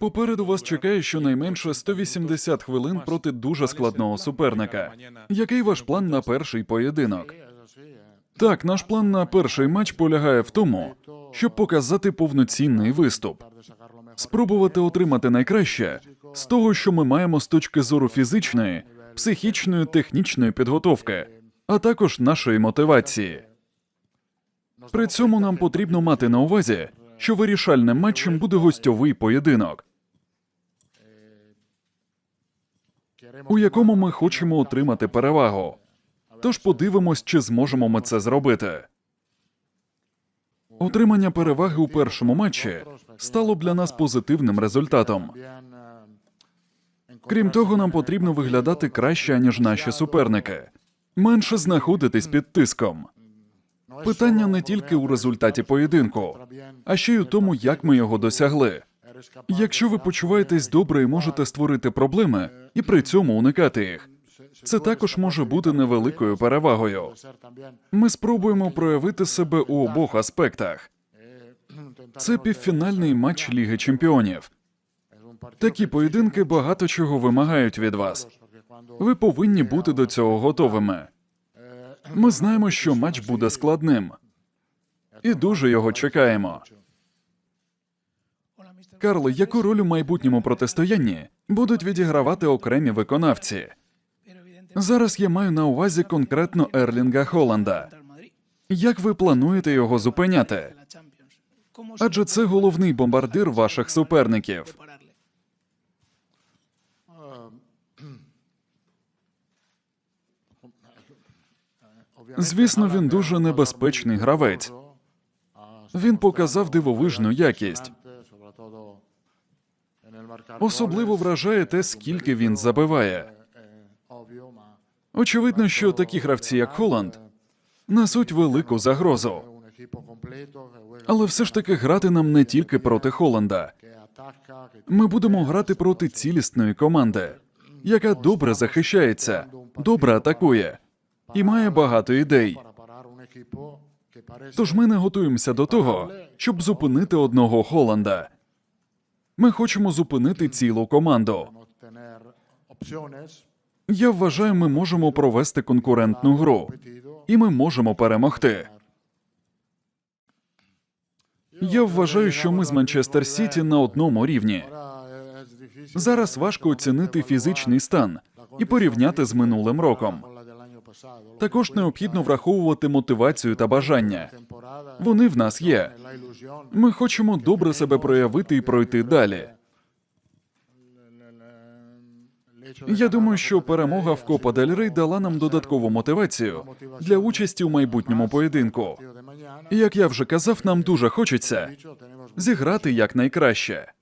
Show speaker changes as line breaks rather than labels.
Попереду вас чекає щонайменше 180 хвилин проти дуже складного суперника. Який ваш план на перший поєдинок? Так, наш план на перший матч полягає в тому, щоб показати повноцінний виступ, спробувати отримати найкраще з того, що ми маємо з точки зору фізичної, психічної, технічної підготовки, а також нашої мотивації. При цьому нам потрібно мати на увазі, що вирішальним матчем буде гостьовий поєдинок, у якому ми хочемо отримати перевагу. Тож подивимось, чи зможемо ми це зробити. Отримання переваги у першому матчі стало для нас позитивним результатом. Крім того, нам потрібно виглядати краще, ніж наші суперники, менше знаходитись під тиском. Питання не тільки у результаті поєдинку, а ще й у тому, як ми його досягли. Якщо ви почуваєтесь добре і можете створити проблеми, і при цьому уникати їх, це також може бути невеликою перевагою. Ми спробуємо проявити себе у обох аспектах. Це півфінальний матч Ліги Чемпіонів. Такі поєдинки багато чого вимагають від вас. Ви повинні бути до цього готовими. Ми знаємо, що матч буде складним, і дуже його чекаємо. Карло, яку роль у майбутньому протистоянні будуть відігравати окремі виконавці? Зараз я маю на увазі конкретно Ерлінга Холланда. Як ви плануєте його зупиняти? Адже це головний бомбардир ваших суперників. Звісно, він дуже небезпечний гравець. Він показав дивовижну якість. Особливо вражає те, скільки він забиває. Очевидно, що такі гравці, як Холланд, несуть велику загрозу. Але все ж таки грати нам не тільки проти Холланда. Ми будемо грати проти цілісної команди, яка добре захищається, добре атакує і має багато ідей. Тож ми не готуємося до того, щоб зупинити одного Холланда. Ми хочемо зупинити цілу команду. Я вважаю, ми можемо провести конкурентну гру, і ми можемо перемогти. Я вважаю, що ми з Манчестер Сіті на одному рівні. Зараз важко оцінити фізичний стан і порівняти з минулим роком. Також необхідно враховувати мотивацію та бажання. Вони в нас є. Ми хочемо добре себе проявити і пройти далі. Я думаю, що перемога в Копа Дель Рей дала нам додаткову мотивацію для участі у майбутньому поєдинку. І як я вже казав, нам дуже хочеться зіграти якнайкраще.